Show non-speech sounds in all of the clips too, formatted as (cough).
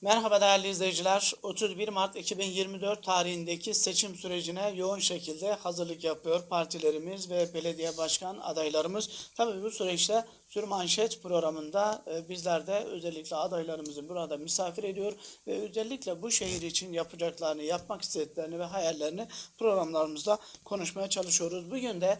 Merhaba değerli izleyiciler. 31 Mart 2024 tarihindeki seçim sürecine yoğun şekilde hazırlık yapıyor partilerimiz ve belediye başkan adaylarımız. Tabii bu süreçte Sürmanşet programında e, bizler de özellikle adaylarımızı burada misafir ediyor ve özellikle bu şehir için yapacaklarını, yapmak istediklerini ve hayallerini programlarımızda konuşmaya çalışıyoruz. Bugün de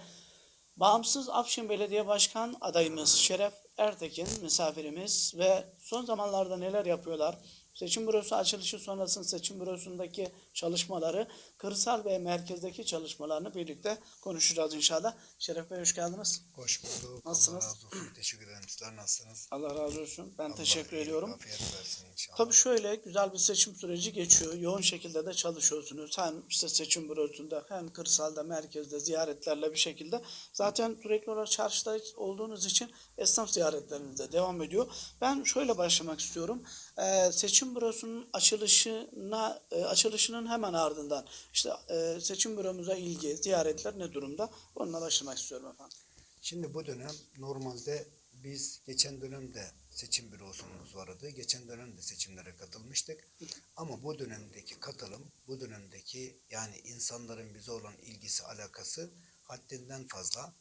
Bağımsız Afşin Belediye Başkan adayımız Şeref Ertekin misafirimiz ve son zamanlarda neler yapıyorlar? Seçim bürosu açılışı sonrasında seçim bürosundaki çalışmaları, kırsal ve merkezdeki çalışmalarını birlikte konuşacağız inşallah. Şeref Bey hoş geldiniz. Hoş bulduk. Nasılsınız? Allah razı olsun. (clears throat) Teşekkür ederim. Sizler nasılsınız? Allah razı olsun. Ben Allah teşekkür ediyorum. Afiyet versin inşallah. Tabii şöyle güzel bir seçim süreci geçiyor. Yoğun şekilde de çalışıyorsunuz. Hem işte seçim bürosunda hem kırsalda, merkezde ziyaretlerle bir şekilde. Zaten sürekli olarak çarşıda olduğunuz için esnaf ziyaretleriniz de devam ediyor. Ben şöyle başlamak istiyorum. Ee, seçim bürosunun açılışına e, açılışının hemen ardından işte e, seçim büromuza ilgi, ziyaretler ne durumda? Onunla başlamak istiyorum efendim. Şimdi bu dönem normalde biz geçen dönemde seçim bürosumuz vardı. Geçen dönemde seçimlere katılmıştık. Ama bu dönemdeki katılım, bu dönemdeki yani insanların bize olan ilgisi, alakası haddinden fazla.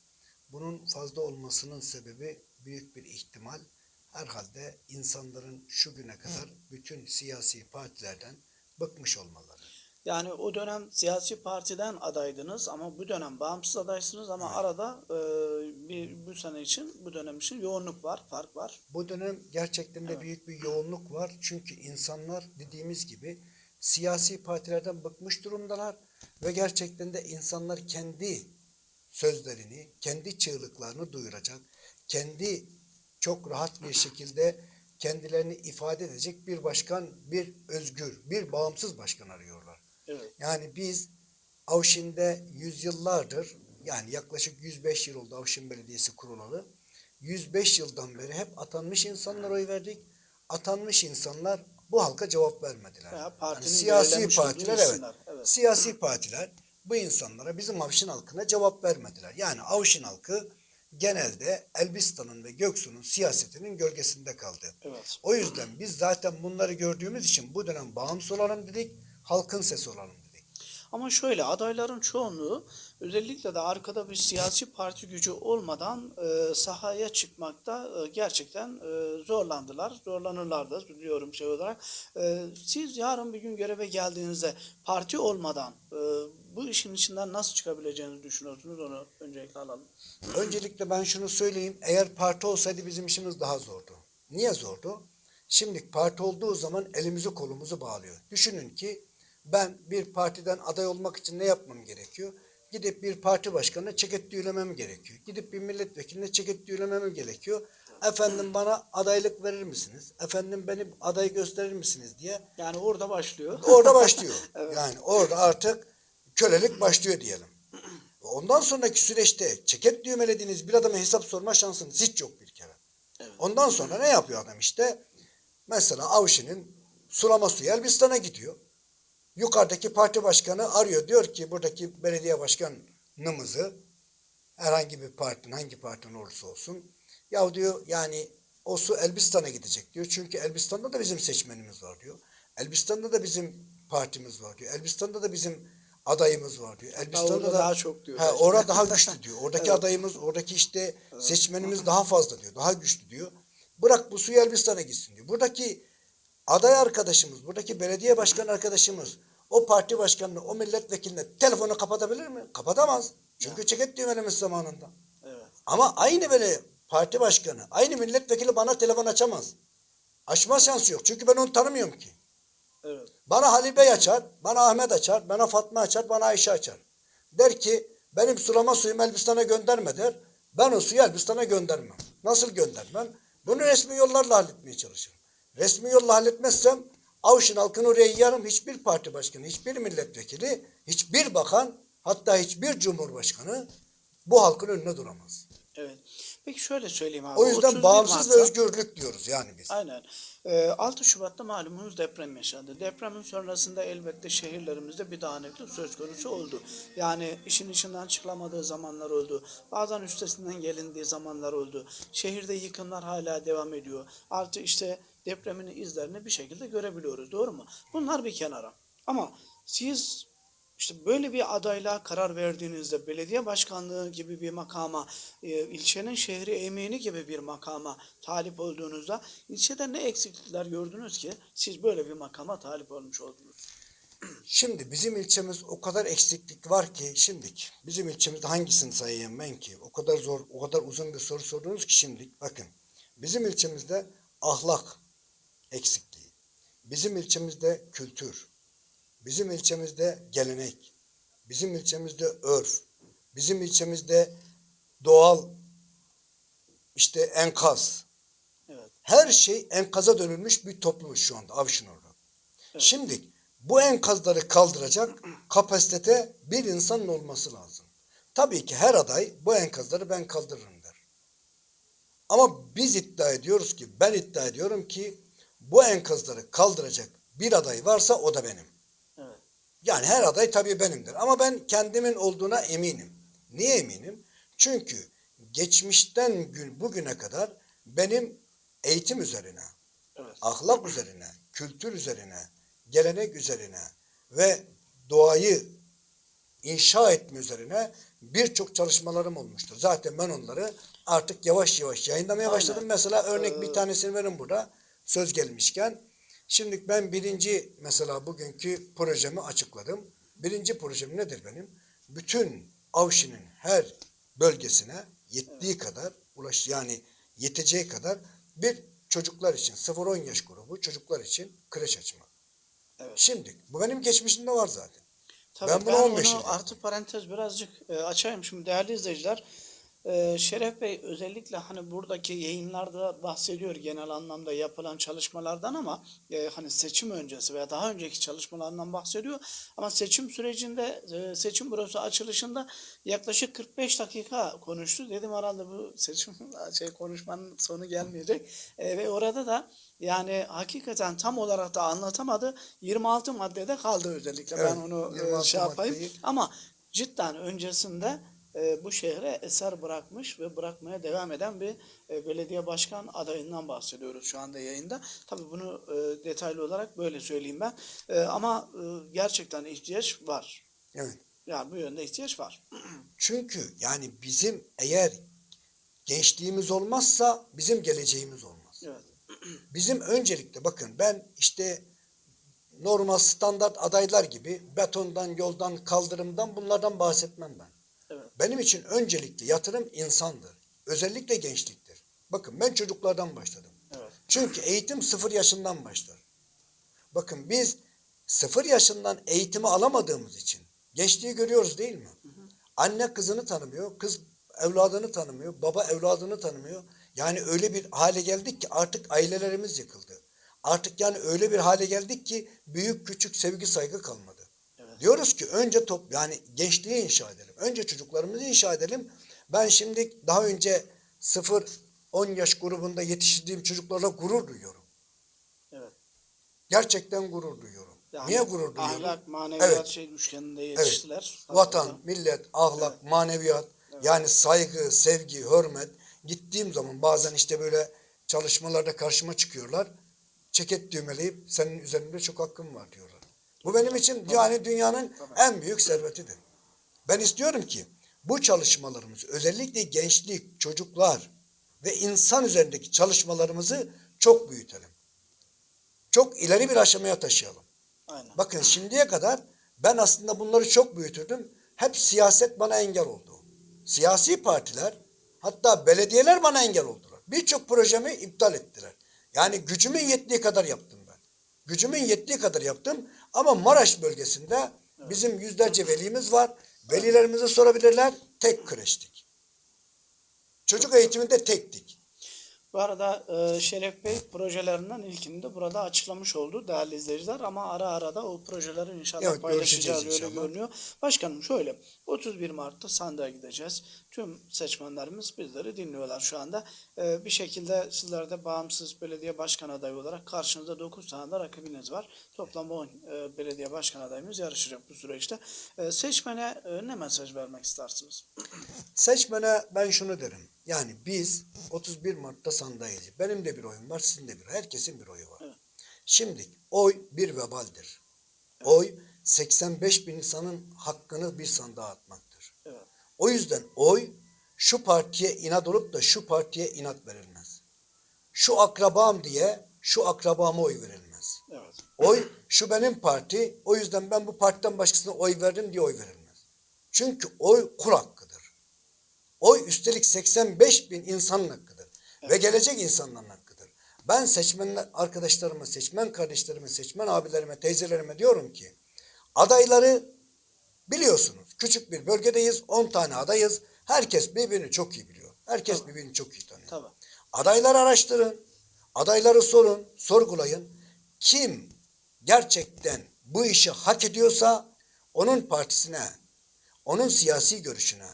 Bunun fazla olmasının sebebi büyük bir ihtimal herhalde insanların şu güne kadar bütün siyasi partilerden bıkmış olmaları. Yani o dönem siyasi partiden adaydınız ama bu dönem bağımsız adaysınız ama arada e, bir bu sene için bu dönem için yoğunluk var, fark var. Bu dönem gerçekten de büyük bir yoğunluk var. Çünkü insanlar dediğimiz gibi siyasi partilerden bıkmış durumdalar ve gerçekten de insanlar kendi sözlerini, kendi çığlıklarını duyuracak, kendi çok rahat bir şekilde kendilerini ifade edecek bir başkan, bir özgür, bir bağımsız başkan arıyorlar. Evet. Yani biz Avşin'de yüzyıllardır yani yaklaşık 105 yıl oldu Avşin Belediyesi kurulalı. 105 yıldan beri hep atanmış insanlar oy verdik. Atanmış insanlar bu halka cevap vermediler. Veya Yani siyasi partiler evet, evet. Siyasi partiler bu insanlara bizim Avşin halkına cevap vermediler. Yani Avşin halkı genelde Elbistan'ın ve Göksu'nun siyasetinin gölgesinde kaldı. Evet. O yüzden biz zaten bunları gördüğümüz için bu dönem bağımsız olalım dedik, halkın sesi olalım. Ama şöyle adayların çoğunluğu özellikle de arkada bir siyasi parti gücü olmadan e, sahaya çıkmakta e, gerçekten e, zorlandılar. Zorlanırlar da biliyorum şey olarak. E, siz yarın bir gün göreve geldiğinizde parti olmadan e, bu işin içinden nasıl çıkabileceğinizi düşünüyorsunuz onu öncelikle alalım. Öncelikle ben şunu söyleyeyim, eğer parti olsaydı bizim işimiz daha zordu. Niye zordu? Şimdi parti olduğu zaman elimizi kolumuzu bağlıyor. Düşünün ki ben bir partiden aday olmak için ne yapmam gerekiyor? Gidip bir parti başkanına çeket düğülemem gerekiyor. Gidip bir milletvekiline çeket düğülemem gerekiyor. Efendim bana adaylık verir misiniz? Efendim beni aday gösterir misiniz diye Yani orada başlıyor. orada başlıyor. (laughs) Yani orada artık kölelik başlıyor diyelim. Ondan sonraki süreçte çeket düğmelediğiniz bir adama hesap sorma şansınız hiç yok bir kere. Ondan sonra ne yapıyor adam işte? Mesela Avşin'in sulama suyu Elbistan'a gidiyor. Yukarıdaki parti başkanı arıyor. Diyor ki buradaki belediye başkanımızı herhangi bir partinin hangi partinin olursa olsun ya diyor yani o su Elbistan'a gidecek diyor. Çünkü Elbistan'da da bizim seçmenimiz var diyor. Elbistan'da da bizim partimiz var diyor. Elbistan'da da bizim adayımız var diyor. Elbistan'da da daha çok diyor. Ha, orada daha güçlü diyor. Oradaki (laughs) Evet. adayımız, oradaki işte seçmenimiz daha fazla diyor. Daha güçlü diyor. Bırak bu suyu Elbistan'a gitsin diyor. Buradaki aday arkadaşımız, buradaki belediye başkan arkadaşımız o parti başkanını, o milletvekiline telefonu kapatabilir mi? Kapatamaz. Çünkü çeket düğmelemesi zamanında. Evet. Ama aynı böyle parti başkanı, aynı milletvekili bana telefon açamaz. Açma şansı yok. Çünkü ben onu tanımıyorum ki. Evet. Bana Halil Bey açar, bana Ahmet açar, bana Fatma açar, bana Ayşe açar. Der ki benim sulama suyumu Elbistan'a gönderme der. Ben o suyu Elbistan'a göndermem. Nasıl göndermem? Bunu resmi yollarla halletmeye çalışırım. Resmi yolla halletmezsem Avşin halkını oraya yarım hiçbir parti başkanı, hiçbir milletvekili, hiçbir bakan, hatta hiçbir cumhurbaşkanı bu halkın önüne duramaz. Evet. Peki şöyle söyleyeyim abi. O yüzden 31 bağımsız ve Mart'ta- özgürlük diyoruz yani biz. Aynen. Ee, 6 Şubat'ta malumunuz deprem yaşandı. Depremin sonrasında elbette şehirlerimizde bir dağınıklık söz konusu oldu. Yani işin içinden çıkılamadığı zamanlar oldu. Bazen üstesinden gelindiği zamanlar oldu. Şehirde yıkımlar hala devam ediyor. Artı işte depremin izlerini bir şekilde görebiliyoruz. Doğru mu? Bunlar bir kenara. Ama siz işte böyle bir adaylığa karar verdiğinizde belediye başkanlığı gibi bir makama, e, ilçenin şehri emini gibi bir makama talip olduğunuzda ilçede ne eksiklikler gördünüz ki siz böyle bir makama talip olmuş oldunuz? Şimdi bizim ilçemiz o kadar eksiklik var ki şimdilik. Bizim ilçemizde hangisini sayayım ben ki? O kadar zor, o kadar uzun bir soru sordunuz ki şimdilik. Bakın bizim ilçemizde ahlak eksikliği. Bizim ilçemizde kültür. Bizim ilçemizde gelenek. Bizim ilçemizde örf. Bizim ilçemizde doğal işte enkaz. Evet. Her şey enkaza dönülmüş bir toplumuz şu anda Avşinor'da. Şimdi bu enkazları kaldıracak kapasitede bir insanın olması lazım. Tabii ki her aday bu enkazları ben kaldırırım der. Ama biz iddia ediyoruz ki ben iddia ediyorum ki bu enkazları kaldıracak bir aday varsa o da benim. Evet. Yani her aday tabii benimdir. Ama ben kendimin olduğuna eminim. Niye eminim? Çünkü geçmişten gün bugüne kadar benim eğitim üzerine, Evet. ahlak üzerine, kültür üzerine, gelenek üzerine ve doğayı inşa etme üzerine birçok çalışmalarım olmuştur. Zaten ben onları artık yavaş yavaş yayınlamaya Aynen. başladım. Mesela örnek Ee, bir tanesini verin burada. Söz gelmişken. Şimdi ben birinci mesela bugünkü projemi açıkladım. Birinci projem nedir benim? Bütün Avşi'nin her bölgesine yettiği kadar ulaş yani yeteceği kadar bir çocuklar için 0-10 yaş grubu çocuklar için kreş açmak. Evet. Şimdi bu benim geçmişimde var zaten. Tabii Ben ben, bunu 15 onu artı parantez birazcık e, açayım şimdi değerli izleyiciler. E, Şeref Bey özellikle hani buradaki yayınlarda bahsediyor genel anlamda yapılan çalışmalardan ama e, hani seçim öncesi veya daha önceki çalışmalarından bahsediyor. Ama seçim sürecinde e, seçim bürosu açılışında yaklaşık 45 dakika konuştu. Dedim herhalde bu seçim (laughs) şey konuşmanın sonu gelmeyecek. E, ve orada da yani hakikaten tam olarak da anlatamadı. 26 maddede kaldı özellikle. ben Evet, onu e, 26 şey yapayım. maddeyi- Ama cidden öncesinde e, bu şehre eser bırakmış ve bırakmaya devam eden bir e, belediye başkan adayından bahsediyoruz şu anda yayında. Tabii bunu e, detaylı olarak böyle söyleyeyim ben. E, ama e, gerçekten ihtiyaç var. Evet. Yani bu yönde ihtiyaç var. (clears throat) Çünkü yani bizim eğer gençliğimiz olmazsa bizim geleceğimiz olmaz. evet. (clears throat) Bizim öncelikle bakın ben işte normal standart adaylar gibi betondan, yoldan, kaldırımdan bunlardan bahsetmem ben. Benim için öncelikli yatırım insandır. Özellikle gençliktir. Bakın ben çocuklardan başladım. Evet. Çünkü eğitim sıfır yaşından başlar. Bakın biz sıfır yaşından eğitimi alamadığımız için gençliği görüyoruz değil mi? Anne kızını tanımıyor, kız evladını tanımıyor, baba evladını tanımıyor. Yani öyle bir hale geldik ki artık ailelerimiz yıkıldı. Artık yani öyle bir hale geldik ki büyük küçük sevgi saygı kalmadı. Evet. Diyoruz ki önce top yani gençliği inşa edelim. Önce çocuklarımızı inşa edelim. Ben şimdi daha önce 0-10 yaş grubunda yetiştirdiğim çocuklarla gurur duyuyorum. Evet. Gerçekten gurur duyuyorum. Yani Niye gurur duyuyorum? Ahlak, maneviyat Evet. şey üçgeninde yetiştiler. Vatan, millet, ahlak, maneviyat, yani saygı, sevgi, hürmet. Gittiğim zaman bazen işte böyle çalışmalarda karşıma çıkıyorlar. Ceket düğmeleyip senin üzerinde çok hakkım var diyorlar. Bu benim için yani dünyanın en büyük servetidir. Ben istiyorum ki bu çalışmalarımız özellikle gençlik, çocuklar ve insan üzerindeki çalışmalarımızı çok büyütelim. Çok ileri bir aşamaya taşıyalım. Aynen. Bakın şimdiye kadar ben aslında bunları çok büyütürdüm. Hep siyaset bana engel oldu. Siyasi partiler hatta belediyeler bana engel oldular. Birçok projemi iptal ettiler. Yani gücümün yettiği kadar yaptım ben. Gücümün yettiği kadar yaptım ama Maraş bölgesinde bizim yüzlerce velimiz var. Velilerimize sorabilirler. Tek kreştik. Çocuk eğitiminde tektik. Bu arada e, Şeref Bey projelerinden ilkini de burada açıklamış oldu değerli izleyiciler ama ara ara da o projeleri inşallah Evet, paylaşacağız öyle inşallah. görünüyor. Başkanım şöyle 31 Mart'ta sandığa gideceğiz. tüm seçmenlerimiz bizleri dinliyorlar şu anda. Ee, bir şekilde sizler de bağımsız belediye başkan adayı olarak karşınızda 9 tane de rakibiniz var. Toplam 10 e, belediye başkan adayımız yarışacak bu süreçte. Ee, seçmene e, ne mesaj vermek istersiniz? Seçmene ben şunu derim. Yani biz 31 Mart'ta gideceğiz. Benim de bir oyum var, sizin de bir. Herkesin bir oyu var. Evet. Şimdi oy bir vebaldir. Oy 85 bin insanın hakkını bir sandığa atmaktır. Evet. O yüzden oy şu partiye inat olup da şu partiye inat verilmez. Şu akrabam diye şu akrabama oy verilmez. Evet. Oy şu benim parti. O yüzden ben bu partiden başkasına oy verdim diye oy verilmez. Çünkü oy hakkıdır. Oy üstelik 85 bin insanın hakkıdır. Ve gelecek insanların hakkıdır. Ben seçmen arkadaşlarıma, seçmen kardeşlerime, seçmen abilerime, teyzelerime diyorum ki adayları biliyorsunuz. Küçük bir bölgedeyiz. 10 tane adayız. Herkes birbirini çok iyi biliyor. Herkes birbirini çok iyi tanıyor. Tabii. Adayları araştırın. Adayları sorun, sorgulayın. Kim gerçekten bu işi hak ediyorsa onun partisine, onun siyasi görüşüne,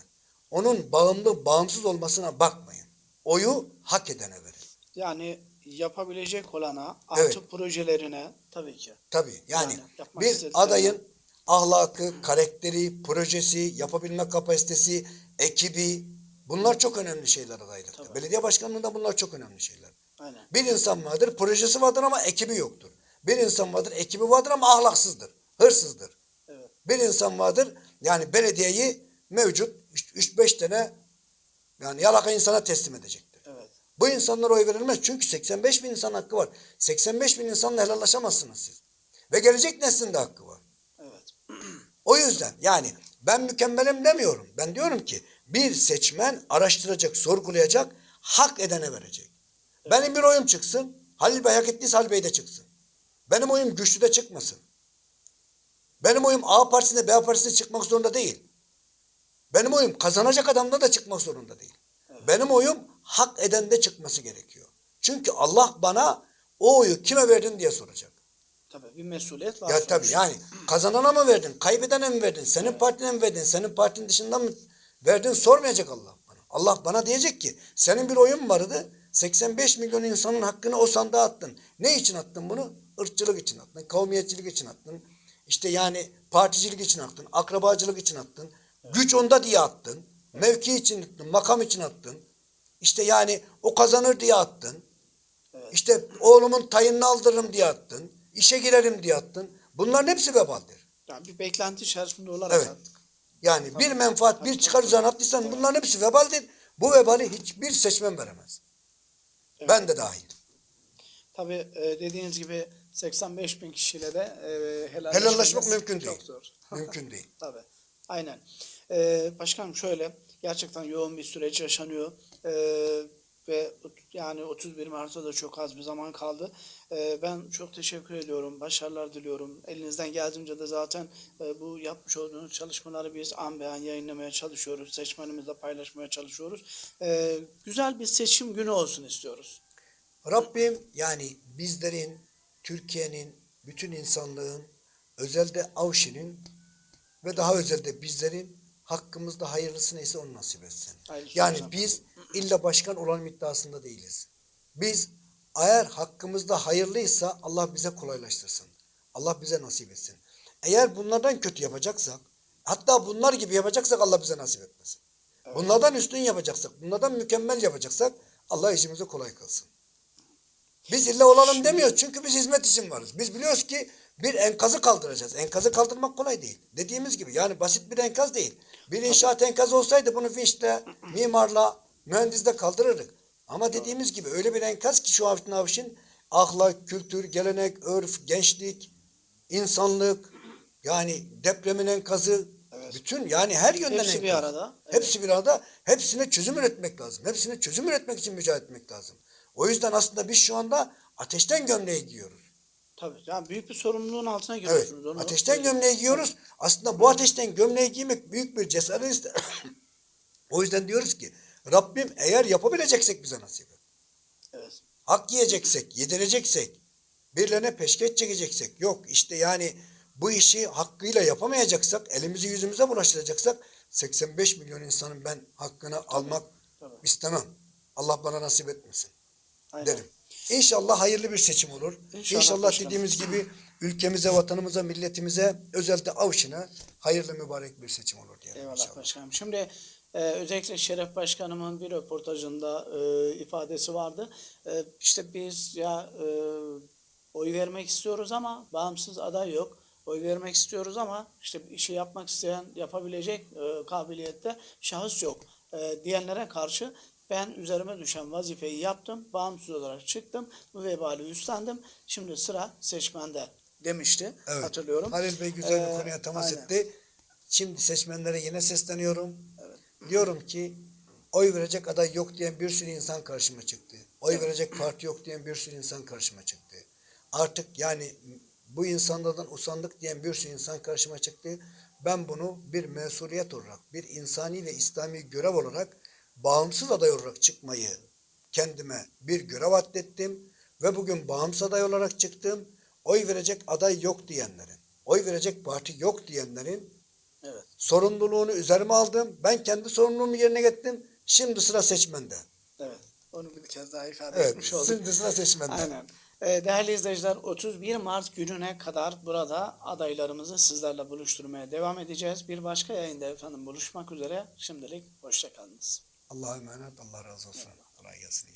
onun bağımlı, bağımsız olmasına bakmayın. Oyu hak edene verin. Yani yapabilecek olana, artı Evet. projelerine tabii ki. Tabii yani, Yani bir adayın ahlakı, karakteri, projesi, yapabilme kapasitesi, ekibi bunlar çok önemli şeyler adaylıkta. Tabii. Belediye başkanlığında bunlar çok önemli şeyler. Aynen. Bir insan vardır, projesi vardır ama ekibi yoktur. Bir insan vardır, ekibi vardır ama ahlaksızdır, hırsızdır. Evet. Bir insan vardır, yani belediyeyi mevcut 3-5 tane yani yalaka insana teslim edecektir. Evet. Bu insanlara oy verilmez çünkü 85 bin insan hakkı var. 85 bin insanla helallaşamazsınız siz. Ve gelecek neslin de hakkı var. Evet. (clears throat) O yüzden yani ben mükemmelim demiyorum. Ben diyorum ki bir seçmen araştıracak, sorgulayacak, hak edene verecek. Benim bir oyum çıksın. Halil Bey hak ettiyse Halil Bey de çıksın. Benim oyum güçlü de çıkmasın. Benim oyum A partisinde B partisinde çıkmak zorunda değil. Benim oyum kazanacak adamda da çıkmak zorunda değil. Benim oyum hak edende çıkması gerekiyor. Çünkü Allah bana o oyu kime verdin diye soracak. Tabii bir mesuliyet var. Ya tabii sonuçta. yani kazanana mı verdin, kaybedene mi verdin, senin partine mi verdin, senin partinin dışından mı verdin sormayacak Allah bana. Allah bana diyecek ki senin bir oyun vardı 85 milyon insanın hakkını o sandığa attın. Ne için attın bunu? Irkçılık için attın, kavmiyetçilik için attın. İşte yani particilik için attın, akrabacılık için attın. Güç onda diye attın. Mevki için attın, makam için attın. İşte yani o kazanır diye attın. İşte oğlumun tayınını aldırırım diye attın. İşe girerim diye attın. Bunların hepsi vebaldir. Yani bir beklenti içerisinde olarak Evet. attık. Yani bir menfaat, bir çıkar üzerine attıysan bunların hepsi vebaldir. Bu vebali hiçbir seçmen veremez. Ben de dahil. Tabii e, dediğiniz gibi 85 bin kişiyle de e, Helallaşmak mümkün çok değil. zor. Mümkün değil. (laughs) Tabii. Aynen. Ee, başkanım şöyle gerçekten yoğun bir süreç yaşanıyor. Ee, ve yani 31 Mart'a da çok az bir zaman kaldı. Ee, ben çok teşekkür ediyorum. Başarılar diliyorum. Elinizden geldiğince de zaten e, bu yapmış olduğunuz çalışmaları biz an be an yayınlamaya çalışıyoruz. Seçmenimizle paylaşmaya çalışıyoruz. Ee, güzel bir seçim günü olsun istiyoruz. Rabbim yani bizlerin, Türkiye'nin, bütün insanlığın, özelde Avşin'in ve daha özelde bizlerin hakkımızda hayırlısı neyse onu nasip etsin. Hayırlısı yani olsun. biz illa başkan olan iddiasında değiliz. Biz eğer hakkımızda hayırlıysa Allah bize kolaylaştırsın. Allah bize nasip etsin. Eğer bunlardan kötü yapacaksak, hatta bunlar gibi yapacaksak Allah bize nasip etmesin. Bunlardan üstün yapacaksak, bunlardan mükemmel yapacaksak Allah işimizi kolay kılsın. Biz illa olalım demiyoruz çünkü biz hizmet için varız. Biz biliyoruz ki bir enkazı kaldıracağız. Enkazı kaldırmak kolay değil. Dediğimiz gibi yani basit bir enkaz değil. Bir inşaat enkazı olsaydı bunu vinçle, mimarla, mühendisle kaldırırdık. Ama dediğimiz gibi öyle bir enkaz ki şu Avşin Avşin ahlak, kültür, gelenek, örf, gençlik, insanlık, yani depremin enkazı, bütün yani her yönden Hepsi enkaz. bir arada. Hepsi bir arada. Hepsine çözüm üretmek lazım. Hepsine çözüm üretmek için mücadele etmek lazım. O yüzden aslında biz şu anda ateşten gömleği giyiyoruz. Tabii. Yani büyük bir sorumluluğun altına Evet. giriyorsunuz. Onu Ateşten gömleği giyiyoruz. Aslında bu ateşten gömleği giymek büyük bir cesaret ister. (coughs) o yüzden diyoruz ki Rabbim eğer yapabileceksek bize nasip et. Evet. Hak yiyeceksek, yedireceksek, birilerine peşkeş çekeceksek, yok işte yani bu işi hakkıyla yapamayacaksak, elimizi yüzümüze bulaştıracaksak 85 milyon insanın ben hakkını almak tabii. istemem. Allah bana nasip etmesin Aynen. derim. İnşallah hayırlı bir seçim olur. İnşallah İnşallah, dediğimiz gibi ülkemize, vatanımıza, milletimize, özellikle Avşin'e hayırlı mübarek bir seçim olur diyelim Eyvallah inşallah. başkanım. Şimdi e, özellikle Şeref Başkanımın bir röportajında e, ifadesi vardı. E, işte biz ya e, oy vermek istiyoruz ama bağımsız aday yok. Oy vermek istiyoruz ama işte işi yapmak isteyen, yapabilecek e, kabiliyette şahıs yok e, diyenlere karşı ben üzerime düşen vazifeyi yaptım. Bağımsız olarak çıktım. Bu vebali üstlendim. Şimdi sıra seçmende demişti. Evet. Hatırlıyorum. Halil Bey güzel bir Ee, konuya temas aynen. etti. Şimdi seçmenlere yine sesleniyorum. Diyorum ki oy verecek aday yok diyen bir sürü insan karşıma çıktı. Oy verecek parti yok diyen bir sürü insan karşıma çıktı. Artık yani bu insanlardan usandık diyen bir sürü insan karşıma çıktı. Ben bunu bir mesuliyet olarak, bir insani ve İslami görev olarak bağımsız aday olarak çıkmayı kendime bir görev atlettim ve bugün bağımsız aday olarak çıktım. Oy verecek aday yok diyenlerin, oy verecek parti yok diyenlerin Evet. sorumluluğunu üzerime aldım. Ben kendi sorumluluğumu yerine getirdim. Şimdi sıra seçmende. Evet. Onu bir kez daha ifade Evet, etmiş olduk. şimdi sıra seçmende. Aynen. Ee, değerli izleyiciler 31 Mart gününe kadar burada adaylarımızı sizlerle buluşturmaya devam edeceğiz. Bir başka yayında efendim buluşmak üzere. Şimdilik hoşçakalınız. Allah'a emanet, Allah razı olsun. Kolay gelsin.